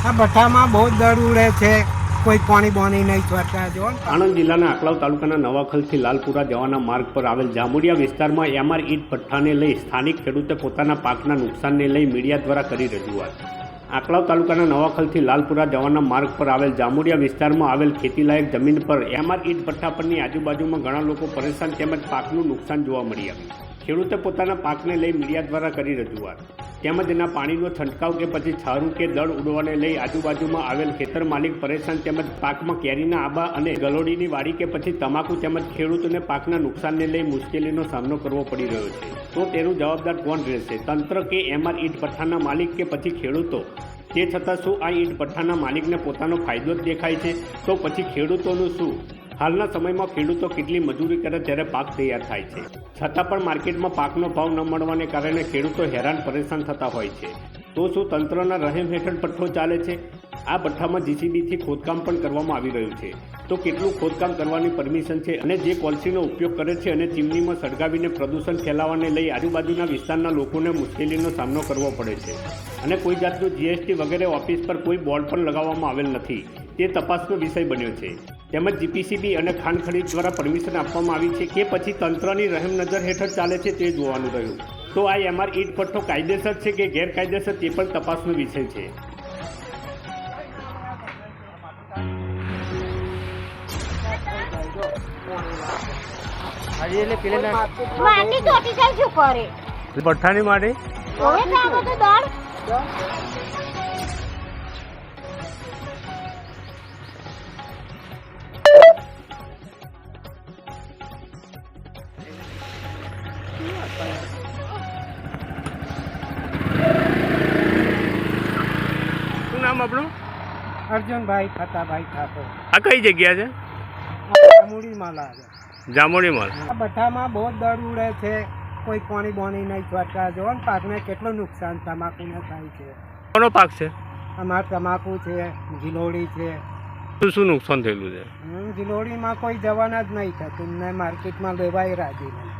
આ ભઠ્ઠામાં બહુ દર ઉડે છે. કોઈ પાણી બોની નહીં છોડતા જો. આણંદ જિલ્લાના આકલાવ તાલુકાના નવાખલથી લાલપુરા જવાના માર્ગ પર આવેલ જામુડિયા વિસ્તારમાં એમઆર ઈટ ભઠ્ઠાને લઈ સ્થાનિક ખેડૂતે પોતાના પાકના નુકસાનને લઈ મીડિયા દ્વારા કરી રજૂઆત. આકલાવ તાલુકાના નવાખલથી લાલપુરા જવાના માર્ગ પર આવેલ જામુડિયા વિસ્તારમાં આવેલ ખેતીલાયક જમીન પર એમઆર ઈટ ભઠ્ઠા પરની આજુબાજુમાં ઘણા લોકો પરેશાન તેમજ પાકનું નુકસાન જોવા મળી આવ્યું. ખેડૂતે પોતાના પાકને લઈ મીડિયા દ્વારા કરી રજૂઆત. તેમજ એના પાણીનો છંટકાવ કે પછી છારું કે દળ ઉડવાને લઈ આજુબાજુમાં આવેલ ખેતર માલિક પરેશાન તેમજ પાકમાં કેરીના આબા અને ગલોડીની વાડી કે પછી તમાકુ તેમજ ખેડૂતોને પાકના નુકસાનને લઈ મુશ્કેલીનો સામનો કરવો પડી રહ્યો છે. તો તેનું જવાબદાર કોણ રહેશે? તંત્ર કે એમઆર ઈટ ભઠ્ઠાના માલિક કે પછી ખેડૂતો? તે છતાં શું આ ઈંટ ભઠ્ઠાના માલિકને પોતાનો ફાયદો જ દેખાય છે? તો પછી ખેડૂતોનું શું? હાલના સમયમાં ખેડૂતો કેટલી મજૂરી કરે ત્યારે પાક તૈયાર થાય છે. છતાં પણ માર્કેટમાં પાકનો ભાવ ન મળવાને કારણે ખેડૂતો હેરાન પરેશાન થતા હોય છે. તો શું તંત્રના રહેમ હેઠળ પઠ્ઠો ચાલે છે? આ ભઠ્ઠામાં જીસીબીથી ખોદકામ પણ કરવામાં આવી રહ્યું છે. તો કેટલું ખોદકામ કરવાની પરમિશન છે અને જે કોલસીનો ઉપયોગ કરે છે અને ચીમનીમાં સળગાવીને પ્રદૂષણ ફેલાવાને લઈ આજુબાજુના વિસ્તારના લોકોને મુશ્કેલીનો સામનો કરવો પડે છે. અને કોઈ જાતનું જીએસટી વગેરે ઓફિસ પર કોઈ બોર્ડ પણ લગાવવામાં આવેલ નથી. તે તપાસનો વિષય બન્યો છે. તેમજ જીપીસીબી અને ખાણ ખનીજ દ્વારા પરમિશન આપવામાં આવી છે કે પછી તંત્રની રહેમ નજર હેઠળ ચાલે છે તે જોવાનું રહ્યું. તો આ એમઆર ઈટ ભઠ્ઠો કાયદેસર છે કે ગેરકાયદેસર તે પણ તપાસનો વિષય છે. મારની ચોટી જાય શું કરે? ભઠ્ઠાની માટે? હવે તો આ બધું દળ શું નામ આપણું? અર્જુનભાઈ ખતાભાઈ ઠાકોર. આ કઈ જગ્યા છે? મૂડીમાં લાગે જામોડી મોલ. આ ભઠ્ઠામાં બહુ દર ઉડે છે. કોઈ પાણી બોણી નહીં છોડતા જો. ને પાકને કેટલું નુકસાન તમાકુને થાય છે. કોનો પાક છે? અમાર તમાકુ છે ગિલોડી છે. શું શું નુકસાન થયેલું છે? ગિલોડીમાં કોઈ જવાના જ નહીં થતું. ને માર્કેટમાં લેવાય રાજી નહીં.